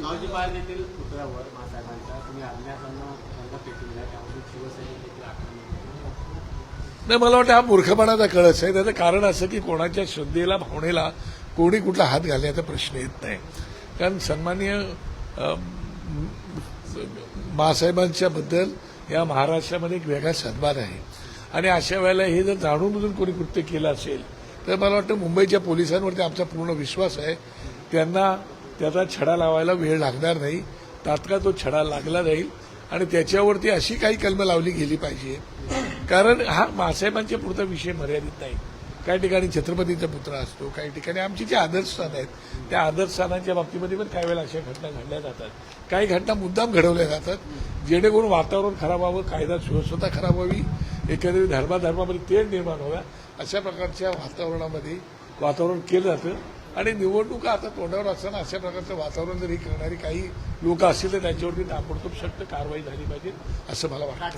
शिवाजी महाराज येथील पुतळ्यावर मासाहेबांच्या तुम्ही अज्ञातांना त्यांना फेकून त्यामध्ये शिवसैनिक देखील आक्रमण नाही मला वाटतं हा मूर्खपणाचा कळस आहे. त्याचं कारण असं की कोणाच्या श्रद्धेला भावनेला कोणी कुठला हात घालण्याचा प्रश्न येत नाही. कारण सन्मान्य अं, मासाहेबांच्या बद्दल या महाराष्ट्रामध्ये एक वेगळा सन्मान आहे. आणि अशा वेळेला हे जर जाणून बुजून कोणी कृत्य केलं असेल तर मला वाटतं मुंबईच्या पोलिसांवरती आमचा पूर्ण विश्वास आहे. त्यांना त्याचा छडा लावायला वेळ लागणार नाही. तात्काळ तो छडा लागला जाईल आणि त्याच्यावरती अशी काही कलमं लावली गेली पाहिजे. कारण हा मासाहेबांच्या पुरता विषय मर्यादित नाही. काही ठिकाणी छत्रपतीचा पुत्र असतो काही ठिकाणी आमची जे आदर्शस्थान आहेत त्या आदर्शस्थानांच्या बाबतीमध्ये पण काही वेळेला अशा घटना घडल्या जातात. काही घटना मुद्दाम घडवल्या जातात जेणेकरून वातावरण खराब व्हावं कायदा सुव्यवस्था खराब व्हावी एकंदरीत धर्माधर्मामध्ये तेढ निर्माण व्हाव्या अशा प्रकारच्या वातावरणामध्ये वातावरण केलं जातं. आणि निवडणुका आता तोंडावर असताना अशा प्रकारचं वातावरण जर हे करणारी काही लोक असतील तर त्यांच्यावरती ताबडतोब सक्त कारवाई झाली पाहिजे असं मला वाटतं.